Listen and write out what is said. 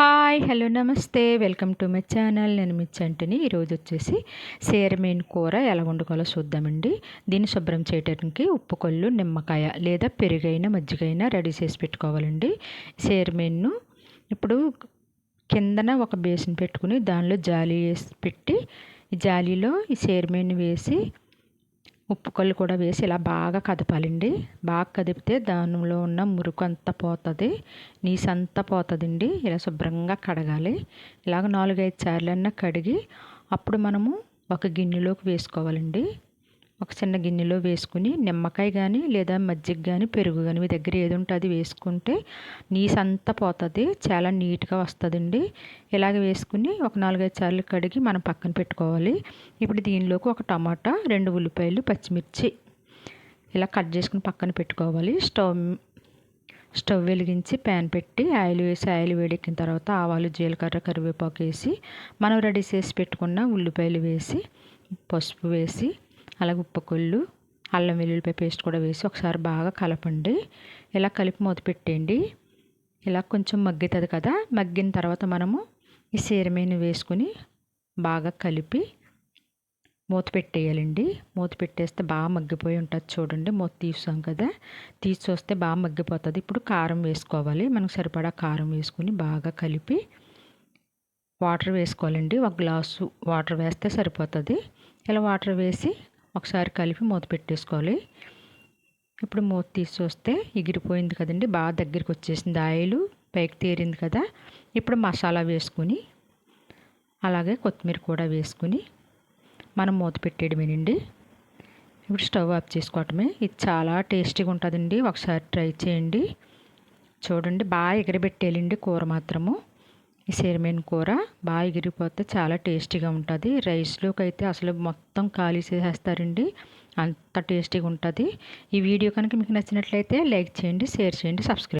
Hi hello నమస్తే. Welcome to my channel. నేను మీ చంటిని. ఈరోజు వచ్చేసి సేరమేన్ కూర ఎలా వండుకోవాలో చూద్దామండి. దీన్ని శుభ్రం చేయడానికి ఉప్పు కొల్లు నిమ్మకాయ లేదా పెరుగైన మజ్జిగైనా రెడీ చేసి పెట్టుకోవాలండి. సేరమేన్ను ఇప్పుడు కిందన ఒక బేసిన్ పెట్టుకుని దానిలో జాలి వేసి పెట్టి ఈ జాలీలో ఈ సేరమేన్ వేసి ఉప్పు కళ్ళు కూడా వేసి ఇలా బాగా కదపాలండి. బాగా కదిపితే దానిలో ఉన్న మురుకు అంతా పోతుంది. నీసు అంతా పోతుందండి. ఇలా శుభ్రంగా కడగాలి. ఇలాగ నాలుగైదు సార్లన్నా కడిగి అప్పుడు మనము ఒక గిన్నెలోకి వేసుకోవాలండి. ఒక చిన్న గిన్నెలో వేసుకుని నిమ్మకాయ కానీ లేదా మజ్జిగ కానీ పెరుగు కానీ మీ దగ్గర ఏది ఉంటే అది వేసుకుంటే నీసు అంతా పోతుంది. చాలా నీట్గా వస్తుందండి. ఇలాగ వేసుకుని ఒక నాలుగైదు సార్లు కడిగి మనం పక్కన పెట్టుకోవాలి. ఇప్పుడు దీనిలోకి ఒక టమాటా రెండు ఉల్లిపాయలు పచ్చిమిర్చి ఇలా కట్ చేసుకుని పక్కన పెట్టుకోవాలి. స్టవ్ స్టవ్ వెలిగించి ప్యాన్ పెట్టి ఆయిల్ వేసి ఆయిల్ వేడెక్కిన తర్వాత ఆవాలు జీలకర్ర కరివేపాకు వేసి మనం రెడీ చేసి పెట్టుకున్న ఉల్లిపాయలు వేసి పసుపు వేసి అలాగే ఉప్పు కొల్లు అల్లం వెల్లుల్లిపాయ పేస్ట్ కూడా వేసి ఒకసారి బాగా కలపండి. ఇలా కలిపి మూత పెట్టేయండి. ఇలా కొంచెం మగ్గుతుంది కదా మగ్గిన తర్వాత మనము ఈ సీరమీను వేసుకుని బాగా కలిపి మూత పెట్టేయాలండి. మూత పెట్టేస్తే బాగా మగ్గిపోయి ఉంటుంది చూడండి మూత తీసాం కదా. తీసి చూస్తే బాగా మగ్గిపోతుంది. ఇప్పుడు కారం వేసుకోవాలి. మనకు సరిపడా కారం వేసుకుని బాగా కలిపి వాటర్ వేసుకోవాలండి. ఒక గ్లాసు వాటర్ వేస్తే సరిపోతుంది. ఇలా వాటర్ వేసి ఒకసారి కలిపి మూత పెట్టేసుకోవాలి. ఇప్పుడు మూత తీసి చూస్తే ఎగిరిపోయింది కదండి బాగా దగ్గరికి వచ్చేసింది ఆయిల్ పైకి తేరింది కదా. ఇప్పుడు మసాలా వేసుకుని అలాగే కొత్తిమీర కూడా వేసుకుని మనం మూత పెట్టేయడమేనండి. ఇప్పుడు స్టవ్ ఆఫ్ చేసుకోవటమే. ఇది చాలా టేస్టీగా ఉంటుందండి. ఒకసారి ట్రై చేయండి. చూడండి బాగా ఎగరబెట్టేయాలండి కూర మాత్రము. ఈ సేరమేన్ కూర బాగా ఎగిరిపోతే చాలా టేస్టీగా ఉంటుంది. రైస్లోకి అయితే అసలు మొత్తం ఖాళీ చేసేస్తారండి. అంత టేస్టీగా ఉంటుంది ఈ వీడియో కనుక మీకు నచ్చినట్లయితే లైక్ చేయండి షేర్ చేయండి సబ్స్క్రైబ్